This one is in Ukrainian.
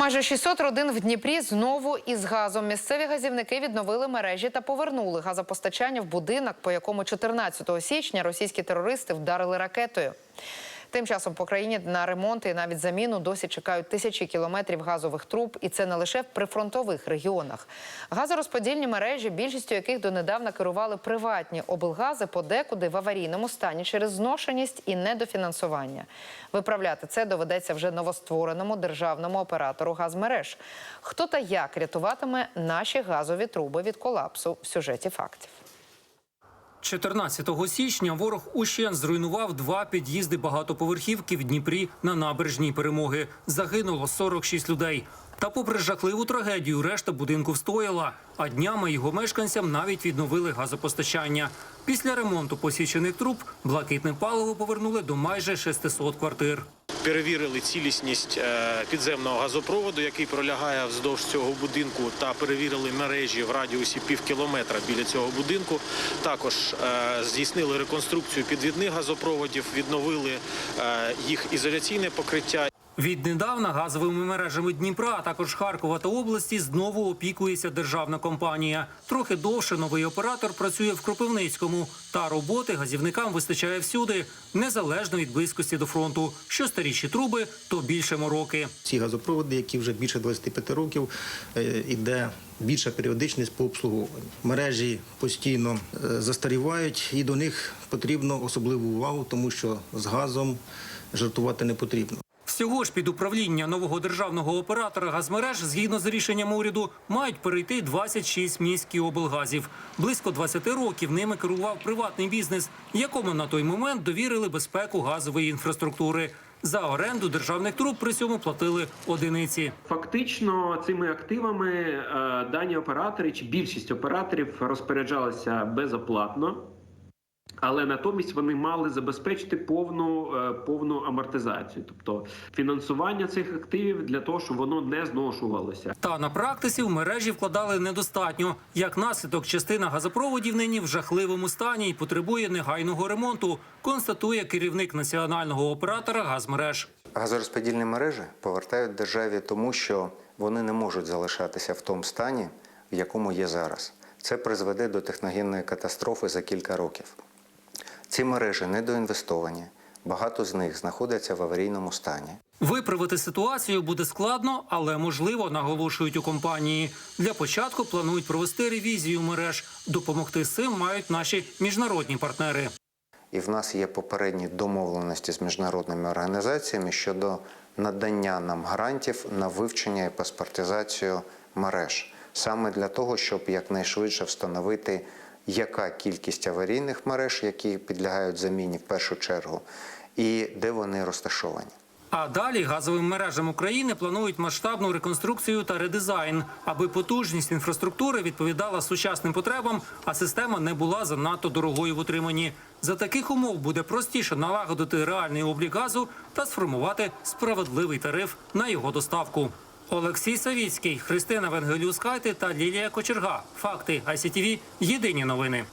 Майже 600 родин в Дніпрі знову із газом. Місцеві газівники відновили мережі та повернули газопостачання в будинок, по якому 14 січня російські терористи вдарили ракетою. Тим часом по країні на ремонт і навіть заміну досі чекають тисячі кілометрів газових труб, і це не лише в прифронтових регіонах. Газорозподільні мережі, більшістю яких донедавна керували приватні облгази, подекуди в аварійному стані через зношеність і недофінансування. Виправляти це доведеться вже новоствореному державному оператору газмереж. Хто та як рятуватиме наші газові труби від колапсу в сюжеті фактів. 14 січня ворог ущен зруйнував два під'їзди багатоповерхівки в Дніпрі на набережній перемоги. Загинуло 46 людей. Та, попри жахливу трагедію, решта будинку встояла. А днями його мешканцям навіть відновили газопостачання. Після ремонту посічених труб блакитне паливо повернули до майже 600 квартир. Перевірили цілісність е, підземного газопроводу, який пролягає вздовж цього будинку, та перевірили мережі в радіусі пів кілометра біля цього будинку. Також е, здійснили реконструкцію підвідних газопроводів, відновили е, їх ізоляційне покриття. Віднедавна газовими мережами Дніпра, а також Харкова та області знову опікується державна компанія. Трохи довше новий оператор працює в Кропивницькому. Та роботи газівникам вистачає всюди, незалежно від близькості до фронту. Що старіші труби, то більше мороки. Ці газопроводи, які вже більше 25 років, е, іде більша періодичність по обслуговуванню. Мережі постійно е, застарівають, і до них потрібно особливу увагу, тому що з газом жартувати не потрібно. Всього ж під управління нового державного оператора газмереж, згідно з рішенням уряду, мають перейти 26 міських облгазів. Близько 20 років ними керував приватний бізнес, якому на той момент довірили безпеку газової інфраструктури. За оренду державних труб при цьому платили одиниці. Фактично, цими активами е, дані оператори чи більшість операторів розпоряджалися безоплатно, але натомість вони мали забезпечити повну, е, повну амортизацію, тобто фінансування цих активів для того, щоб воно не зношувалося. Та на практиці в мережі вкладали недостатньо. Як наслідок, частина газопроводів нині в жахливому стані і потребує негайного ремонту, констатує керівник національного оператора газмереж. Газорозподільні мережі повертають державі тому, що вони не можуть залишатися в тому стані, в якому є зараз. Це призведе до техногенної катастрофи за кілька років. Ці мережі недоінвестовані, багато з них знаходяться в аварійному стані. Виправити ситуацію буде складно, але можливо, наголошують у компанії. Для початку планують провести ревізію мереж. Допомогти з цим мають наші міжнародні партнери. І в нас є попередні домовленості з міжнародними організаціями щодо надання нам гарантів на вивчення і паспортизацію мереж, саме для того, щоб якнайшвидше встановити, яка кількість аварійних мереж, які підлягають заміні в першу чергу, і де вони розташовані. А далі газовим мережам України планують масштабну реконструкцію та редизайн, аби потужність інфраструктури відповідала сучасним потребам, а система не була занадто дорогою в утриманні. За таких умов буде простіше налагодити реальний облік газу та сформувати справедливий тариф на його доставку. Олексій Савіцький, Христина Венгелюскайте та Лілія Кочерга. Факти ICTV. Єдині новини.